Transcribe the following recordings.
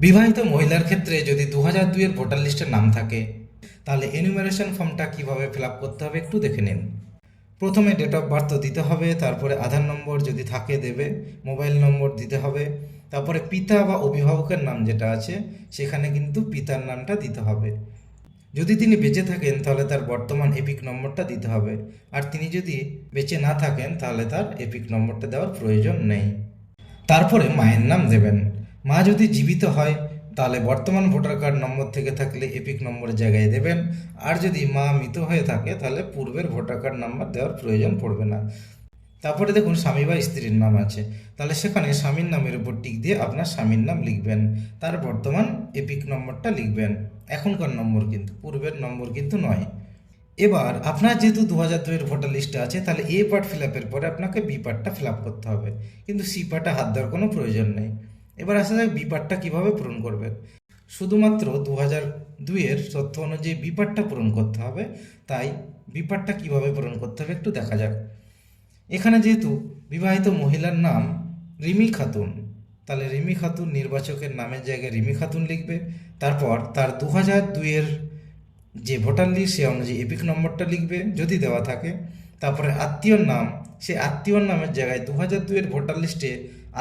বিবাহিত মহিলার ক্ষেত্রে যদি দু হাজার দুইয়ের ভোটার লিস্টে নাম থাকে, তাহলে এনুমারেশন ফর্মটা কীভাবে ফিল আপ করতে হবে একটু দেখে নিন। প্রথমে ডেট অফ বার্থ দিতে হবে, তারপরে আধার নম্বর যদি থাকে দেবে মোবাইল নম্বর দিতে হবে, তারপরে পিতা বা অভিভাবকের নাম যেটা আছে, সেখানে কিন্তু পিতার নামটা দিতে হবে। যদি তিনি বেঁচে থাকেন, তাহলে তার বর্তমান এপিক নম্বরটা দিতে হবে। আর তিনি যদি বেঁচে না থাকেন, তাহলে তার এপিক নম্বরটা দেওয়ার প্রয়োজন নেই। তারপরে মায়ের নাম দেবেন। মা যদি জীবিত হয়, তাহলে বর্তমান ভোটার কার্ড নম্বর থেকে থাকলে এপিক নম্বরের জায়গায় দেবেন। আর যদি মা মৃত হয়ে থাকে, তাহলে পূর্বের ভোটার কার্ড নাম্বার দেওয়ার প্রয়োজন পড়বে না। তারপরে দেখুন, স্বামী বা স্ত্রীর নাম আছে। তাহলে সেখানে স্বামীর নামের উপর টিক দিয়ে আপনার স্বামীর নাম লিখবেন। তার বর্তমান এপিক নম্বরটা লিখবেন। এখনকার নম্বর কিন্তু, পূর্বের নম্বর কিন্তু নয়। এবার, আপনার যেহেতু দু হাজার দুইয়ের ভোটার লিস্টে আছে, তাহলে এ পার্ট ফিল আপের পরে আপনাকে বি পার্টটা ফিল আপ করতে হবে। কিন্তু সি পার্টে হাত দেওয়ার কোনো প্রয়োজন নেই। এবার আসা যাক বি পার্টটা কীভাবে পূরণ করবেন শুধুমাত্র দু হাজার দুইয়ের তথ্য অনুযায়ী বি পার্টটা পূরণ করতে হবে, তাই বি পার্টটা কীভাবে পূরণ করতে হবে একটু দেখা যাক। এখানে যেহেতু বিবাহিত মহিলার নাম রিমি খাতুন, তাহলে রিমি খাতুন নির্বাচকের নামের জায়গায় রিমি খাতুন লিখবে। তারপর তার দু হাজার দুইয়ের যে ভোটার লিস্ট, সে অনুযায়ী এপিক নম্বরটা লিখবে যদি দেওয়া থাকে। তারপরে আত্মীয়র নাম সে আত্মীয়র নামের জায়গায়। দু হাজার দুইয়ের ভোটার লিস্টে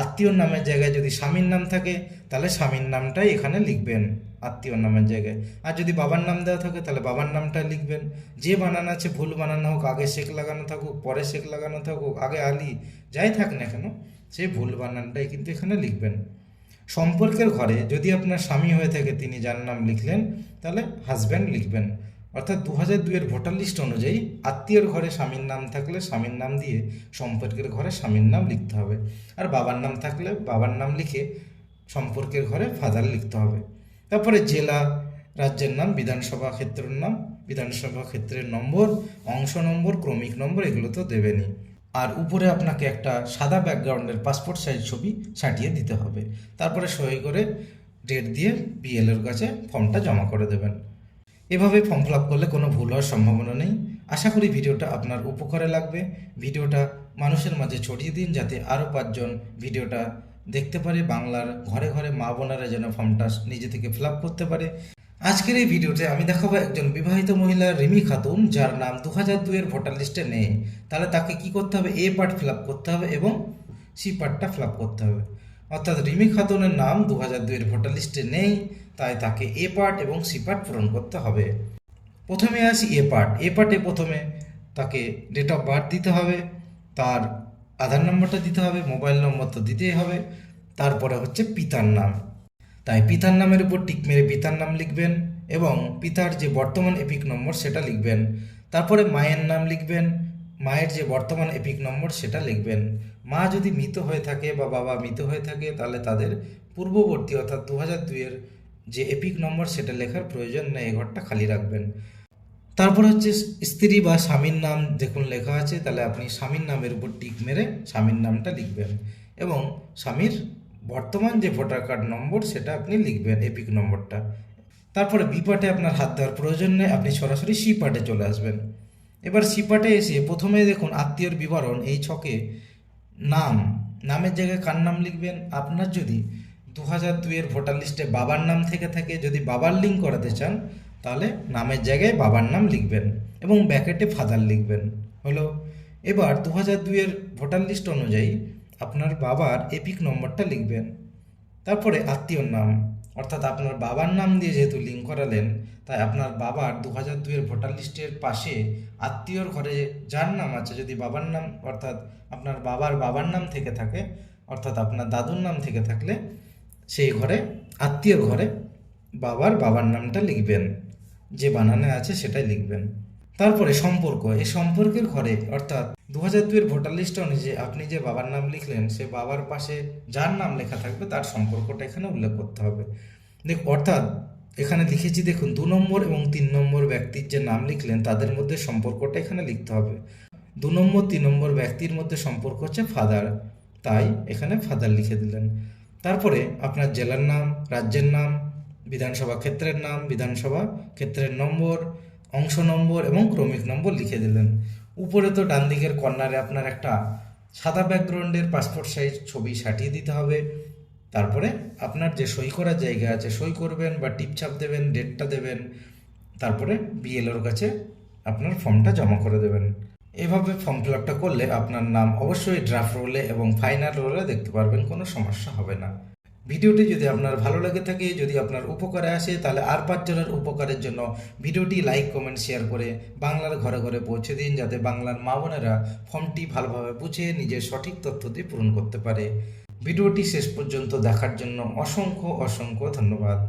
আত্মীয়র নামের জায়গায় যদি স্বামীর নাম থাকে, তাহলে স্বামীর নামটাই এখানে লিখবেন আত্মীয়র নামের জায়গায়। আর যদি বাবার নাম দেওয়া থাকে, তাহলে বাবার নামটা লিখবেন। যে বানানো আছে, ভুল বানানো হোক, আগে শেখ লাগানো থাকুক, পরে শেখ লাগানো থাকুক, আগে আলি, যাই থাক না কেন সেই ভুল বানানটাই কিন্তু এখানে লিখবেন। সম্পর্কের ঘরে যদি আপনার স্বামী হয়ে থাকে, তিনি যার নাম লিখলেন, তাহলে হাজব্যান্ড লিখবেন। অর্থাৎ দু হাজার দুইয়ের ভোটার লিস্ট অনুযায়ী আত্মীয়র ঘরে স্বামীর নাম থাকলে স্বামীর নাম দিয়ে সম্পর্কের ঘরে স্বামীর নাম লিখতে হবে। আর বাবার নাম থাকলে বাবার নাম লিখে সম্পর্কের ঘরে ফাদার লিখতে হবে। তারপরে জেলা, রাজ্যের নাম, বিধানসভা ক্ষেত্রের নাম, বিধানসভা ক্ষেত্রের নম্বর, অংশ নম্বর, ক্রমিক নম্বর, এগুলো তো দেবেনই। আর উপরে আপনাকে একটা সাদা ব্যাকগ্রাউন্ডের পাসপোর্ট সাইজ ছবি ছাটিয়ে দিতে হবে। তারপরে সই করে ডেট দিয়ে বিএলের কাছে ফর্মটা জমা করে দেবেন। এভাবে ফর্ম ফিল আপ করলে কোনো ভুল হওয়ার সম্ভাবনা নেই। আশা করি ভিডিওটা আপনার উপকারে লাগবে। ভিডিওটা মানুষের মাঝে ছড়িয়ে দিন যাতে আরও পাঁচজন ভিডিওটা দেখতে পারে। বাংলার ঘরে ঘরে মা বোনারা যেন ফর্মটা নিজে থেকে ফিল আপ করতে পারে। আজকের এই ভিডিওতে আমি দেখাবো একজন বিবাহিত মহিলা, রিমি খাতুন, যার নাম দু হাজার দুইয়ের ভোটার লিস্টে নেই। তাহলে তাকে কি করতে হবে? এ পার্ট ফিল আপ করতে হবে এবং সি পার্টটা ফিল আপ করতে হবে। অর্থাৎ রিমি খাতুনের নাম দু হাজার দুইয়ের ভোটার লিস্টে নেই। তাই তাকে এ পার্ট এবং সি পার্ট পূরণ করতে হবে। প্রথমে আসি এ পার্ট। এ পার্টে প্রথমে তাকে ডেট অফ বার্থ দিতে হবে, তার আধার নম্বরটা দিতে হবে মোবাইল নম্বর তো দিতেই হবে, তারপরে হচ্ছে পিতার নাম। তাই পিতার নামের উপর টিক মেরে পিতার নাম লিখবেন এবং পিতার যে বর্তমান এপিক নম্বর সেটা লিখবেন। তারপরে মায়ের নাম লিখবেন, মায়ের যে বর্তমান এপিক নম্বর সেটা লিখবেন। মা যদি মৃত হয়ে থাকে বা বাবা মৃত হয়ে থাকে, তাহলে তাদের পূর্ববর্তী অর্থাৎ দু হাজার দুইয়ের যে এপিক নম্বর সেটা লেখার প্রয়োজন নেই, এই ঘরটা খালি রাখবেন। তারপর হচ্ছে স্ত্রী বা স্বামীর নাম দেখুন লেখা আছে, তাহলে আপনি স্বামীর নামের উপর টিক মেরে স্বামীর নামটা লিখবেন এবং স্বামীর বর্তমান যে ভোটার কার্ড নম্বর সেটা আপনি লিখবেন এপিক নম্বরটা তারপরে বি পার্টে আপনার হাত দেওয়ার প্রয়োজন নেই, আপনি সরাসরি সি পার্টে চলে আসবেন। এবার সি পার্টে এসে প্রথমে দেখুন আত্মীয়র বিবরণ, এই ছকে নাম, নামের জায়গায় কার নাম লিখবেন? আপনার যদি দু হাজার দুইয়ের ভোটার লিস্টে বাবার নাম থেকে থাকে, যদি বাবার লিঙ্ক করাতে চান, তাহলে নামের জায়গায় বাবার নাম লিখবেন এবং ব্যাকেটে ফাদার লিখবেন। হলো? এবার দু হাজার দুইয়ের ভোটার লিস্ট অনুযায়ী আপনার বাবার এপিক নম্বরটা লিখবেন। তারপরে আত্মীয়র নাম, অর্থাৎ আপনার বাবার নাম দিয়ে যেহেতু লিঙ্ক করালেন, তাই আপনার বাবার দু হাজার দুইয়ের ভোটার লিস্টের পাশে আত্মীয়র ঘরে যার নাম আছে, যদি বাবার নাম, অর্থাৎ আপনার বাবার বাবার নাম থেকে থাকে, অর্থাৎ আপনার দাদুর নাম থেকে থাকলে সেই ঘরে আত্মীয়র ঘরে বাবার বাবার নামটা লিখবেন। যে বানানে আছে সেটাই লিখবেন। তারপরে সম্পর্ক, এই সম্পর্কের ঘরে অর্থাৎ দু হাজার দুইয়ের ভোটার লিস্ট অনুযায়ী আপনি যে বাবার নাম লিখলেন, সে বাবার পাশে যার নাম লেখা থাকবে তার সম্পর্কটা এখানে উল্লেখ করতে হবে। দেখ, অর্থাৎ এখানে লিখেছি দেখুন, দু নম্বর এবং তিন নম্বর ব্যক্তির যে নাম লিখলেন, তাদের মধ্যে সম্পর্কটা এখানে লিখতে হবে। দু নম্বর, তিন নম্বর ব্যক্তির মধ্যে সম্পর্ক হচ্ছে ফাদার তাই এখানে ফাদার লিখে দিলেন। তারপরে আপনার জেলার নাম, রাজ্যের নাম, বিধানসভা ক্ষেত্রের নাম, বিধানসভা ক্ষেত্রের নম্বর, অংশ নম্বর এবং ক্রমিক নম্বর লিখে দিলেন। উপরে তো ডান দিকের কর্নারে আপনার একটা সাদা ব্যাকগ্রাউন্ডের পাসপোর্ট সাইজ ছবি সাটিয়ে দিতে হবে। তারপরে আপনার যে সই করার জায়গা আছে, সই করবেন বা টিপছাপ দেবেন, ডেটটা দেবেন, তারপরে বিএলওর কাছে আপনার ফর্মটা জমা করে দেবেন। এভাবে ফর্ম ফিল আপটা করলে আপনার নাম অবশ্যই ড্রাফট রোলে এবং ফাইনাল রোলে দেখতে পারবেন, কোনো সমস্যা হবে না। ভিডিওটি যদি আপনার ভালো লেগে থাকে, যদি আপনার উপকারে আসে, তাহলে আর পাঁচজনের উপকারের জন্য ভিডিওটি লাইক কমেন্ট শেয়ার করে বাংলার ঘরে ঘরে পৌঁছে দিন, যাতে বাংলার মা বোনেরা ফর্মটি ভালোভাবে বুঝে নিজের সঠিক তথ্য দিয়ে পূরণ করতে পারে। ভিডিওটি শেষ পর্যন্ত দেখার জন্য অসংখ্য অসংখ্য ধন্যবাদ।